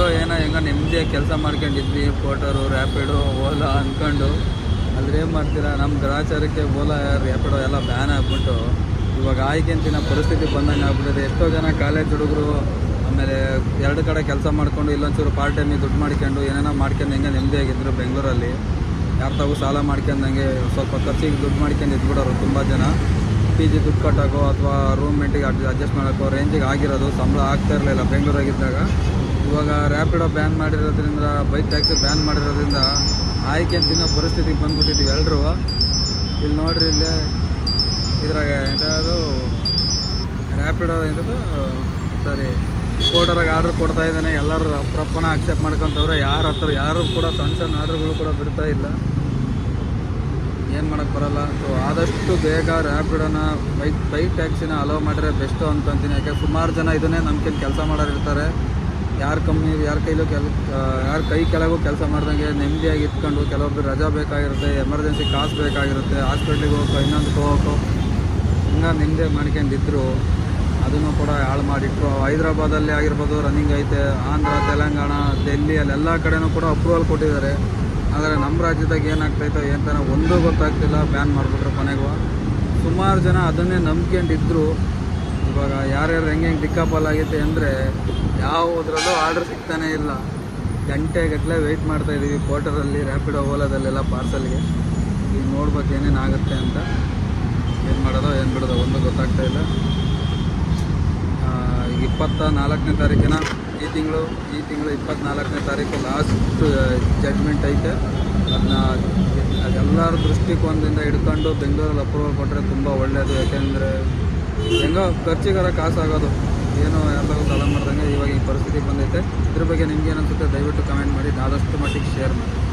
ಹೆಂಗೋ ಏನೋ ಹೆಂಗೋ ನೆಮ್ಮದಿಯಾಗಿ ಕೆಲಸ ಮಾಡ್ಕೊಂಡಿದ್ವಿ ಫೋಟೋರು ರ್ಯಾಪಿಡು ಓಲಾ ಅಂದ್ಕೊಂಡು ಅದ್ರ ಏನು ಮಾಡ್ತೀರಾ ನಮ್ಮ ಗ್ರಾಚಾರಕ್ಕೆ ಓಲಾ ರ್ಯಾಪಿಡೋ ಎಲ್ಲ ಬ್ಯಾನ್ ಆಗ್ಬಿಟ್ಟು. ಇವಾಗ ಆಯ್ಕೆಂತಿನ ಪರಿಸ್ಥಿತಿ ಬಂದಂಗೆ ಆಗ್ಬಿಟ್ಟಿದೆ. ಎಷ್ಟೋ ಜನ ಕಾಲೇಜ್ ಹುಡುಗರು ಆಮೇಲೆ ಎರಡು ಕಡೆ ಕೆಲಸ ಮಾಡ್ಕೊಂಡು, ಇಲ್ಲೊಂಚೂರು ಪಾರ್ಟ್ ಟೈಮಿಗೆ ದುಡ್ಡು ಮಾಡ್ಕೊಂಡು, ಏನೇನೋ ಮಾಡ್ಕೊಂಡು ಹೆಂಗೆ ನೆಮ್ಮದಿಯಾಗಿದ್ರು ಬೆಂಗಳೂರಲ್ಲಿ. ಯಾರು ತಾವು ಸಾಲ ಮಾಡ್ಕೊಂಡಂಗೆ ಸ್ವಲ್ಪ ಖರ್ಚಿಗೆ ದುಡ್ಡು ಮಾಡ್ಕೊಂಡು ಇದ್ಬಿಡೋರು ತುಂಬ ಜನ. ಪಿ ಜಿ ದುಡ್ಡು ಕಟ್ಟೋಕೋ ಅಥವಾ ರೂಮ್ ಮೆಂಟಿಗೆ ಅಡ್ಜಸ್ಟ್ ಮಾಡೋಕ್ಕೋ ರೇಂಜಿಗೆ ಆಗಿರೋದು, ಸಂಬಳ ಆಗ್ತಾ ಇರಲಿಲ್ಲ ಬೆಂಗಳೂರಾಗಿದ್ದಾಗ. ಇವಾಗ ರ್ಯಾಪಿಡೋ ಬ್ಯಾನ್ ಮಾಡಿರೋದ್ರಿಂದ ಬೈಕ್ ಟ್ಯಾಕ್ಸಿ ಬ್ಯಾನ್ ಮಾಡಿರೋದ್ರಿಂದ ಆಯ್ಕೆ ತಿನ್ನೋ ಪರಿಸ್ಥಿತಿಗೆ ಬಂದ್ಬಿಟ್ಟಿದ್ದೀವಿ ಎಲ್ಲರೂ ಇಲ್ಲಿ ನೋಡ್ರಿ ಇಲ್ಲಿ ಇದ್ರಾಗ ಎಂಥದ್ದು ರ್ಯಾಪಿಡೋ ಎಂಥದ್ದು, ಸರಿ ಕೋಟರಾಗ ಆರ್ಡ್ರ್ ಕೊಡ್ತಾ ಇದ್ದಾನೆ. ಎಲ್ಲರೂ ಪ್ರಪ್ಪನ ಅಕ್ಸೆಪ್ಟ್ ಮಾಡ್ಕೊಂತವ್ರೆ. ಯಾರ ಹತ್ರ ಯಾರು ಕೂಡ ಸಣ್ಣ ಸಣ್ಣ ಆರ್ಡ್ರ್ಗಳು ಕೂಡ ಬಿಡ್ತಾ ಇಲ್ಲ. ಏನು ಮಾಡೋಕ್ಕೆ ಬರಲ್ಲ. ಸೊ ಆದಷ್ಟು ಬೇಗ ರ್ಯಾಪಿಡೋನ ಬೈಕ್ ಬೈಕ್ ಟ್ಯಾಕ್ಸಿನ ಅಲೋ ಮಾಡಿದ್ರೆ ಬೆಸ್ಟು ಅಂತ ಅಂತೀನಿ. ಯಾಕೆ, ಸುಮಾರು ಜನ ಇದನ್ನೇ ನಂಬಿಕೆ ಕೆಲಸ ಮಾಡೋರು ಇರ್ತಾರೆ ಯಾರ ಕಮ್ಮಿ ಯಾರ ಕೈಲೂ ಕೆಲ ಯಾರ ಕೈ ಕೆಳಗೂ ಕೆಲಸ ಮಾಡ್ದಂಗೆ ನೆಮ್ಮದಿಯಾಗಿ ಇಟ್ಕೊಂಡು ಕೆಲವೊಬ್ರು ರಜಾ ಬೇಕಾಗಿರುತ್ತೆ, ಎಮರ್ಜೆನ್ಸಿ ಕಾಸು ಬೇಕಾಗಿರುತ್ತೆ ಹಾಸ್ಪಿಟ್ಲಿಗೆ ಹೋಗೋ ಇನ್ನೊಂದು ಹೋಗೋಕು ಹಿಂಗೆ ನಿಮ್ಮದೇ ಮಾಡ್ಕೊಂಡಿದ್ರು. ಅದನ್ನು ಕೂಡ ಹಾಳು ಮಾಡಿಟ್ರು. ಹೈದ್ರಾಬಾದಲ್ಲಿ ಆಗಿರ್ಬೋದು ರನ್ನಿಂಗ್ ಐತೆ, ಆಂಧ್ರ, ತೆಲಂಗಾಣ ಡೆಲ್ಲಿ ಅಲ್ಲೆಲ್ಲ ಕಡೆನೂ ಕೂಡ ಅಪ್ರೂವಲ್ ಕೊಟ್ಟಿದ್ದಾರೆ. ಆದರೆ ನಮ್ಮ ರಾಜ್ಯದಾಗ ಏನಾಗ್ತೈತೋ ಏನಂತ ಒಂದೂ ಗೊತ್ತಾಗ್ತಿಲ್ಲ ಬ್ಯಾನ್ ಮಾಡಿಬಿಟ್ರು ಕೊನೆಗೂ. ಸುಮಾರು ಜನ ಅದನ್ನೇ ನಂಬ್ಕೊಂಡಿದ್ರು. ಇವಾಗ ಯಾರ್ಯಾರು ಹೆಂಗೆ ಹೆಂಗೆ ದಿಕ್ಕಾಪಲ್ ಆಗೈತೆ ಅಂದರೆ ಯಾವುದ್ರಲ್ಲೂ ಆರ್ಡರ್ ಸಿಗ್ತಾನೆ ಇಲ್ಲ. ಗಂಟೆಗಟ್ಟಲೆ ವೆಯ್ಟ್ ಮಾಡ್ತಾ ಇದ್ದೀವಿ ಕ್ವಾರ್ಟರಲ್ಲಿ ರ್ಯಾಪಿಡೋ ಓಲಾದಲ್ಲೆಲ್ಲ ಪಾರ್ಸಲ್ಗೆ ಈಗ ನೋಡ್ಬೇಕು ಏನೇನು ಆಗುತ್ತೆ ಅಂತ. ಏನು ಮಾಡೋದೋ ಏನು ಬಿಡೋದೋ ಒಂದು ಗೊತ್ತಾಗ್ತಾ ಇಲ್ಲ. ಈಗ ಇಪ್ಪತ್ತ ನಾಲ್ಕನೇ ತಾರೀಕಿನ ಈ ತಿಂಗಳು ಈ ತಿಂಗಳು ಇಪ್ಪತ್ತ್ನಾಲ್ಕನೇ ತಾರೀಕು ಲಾಸ್ಟ್ ಜಡ್ಜ್ಮೆಂಟ್ ಐತೆ. ಅದನ್ನ ಅದೆಲ್ಲರ ದೃಷ್ಟಿಕೋನದಿಂದ ಹಿಡ್ಕೊಂಡು ಬೆಂಗಳೂರಲ್ಲಿ ಅಪ್ರೂವಲ್ ಕೊಟ್ಟರೆ ತುಂಬ ಒಳ್ಳೆಯದು ಯಾಕೆಂದರೆ ಹೆಂಗೋ ಖರ್ಚಿಗಾರ ಕಾಸಾಗೋದು. ಏನೋ ಎಲ್ಲರೂ ಸಾಲ ಮಾಡ್ದಂಗೆ ಇವಾಗ ಈ ಪರಿಸ್ಥಿತಿ ಬಂದೈತೆ. ಇದ್ರ ಬಗ್ಗೆ ನಿಮ್ಗೆ ಏನಂತ ಅನ್ಸುತ್ತೆ? ದಯವಿಟ್ಟು ಕಮೆಂಟ್ ಮಾಡಿ. ಆದಷ್ಟು ಮಟ್ಟಿಗೆ ಶೇರ್ ಮಾಡಿ.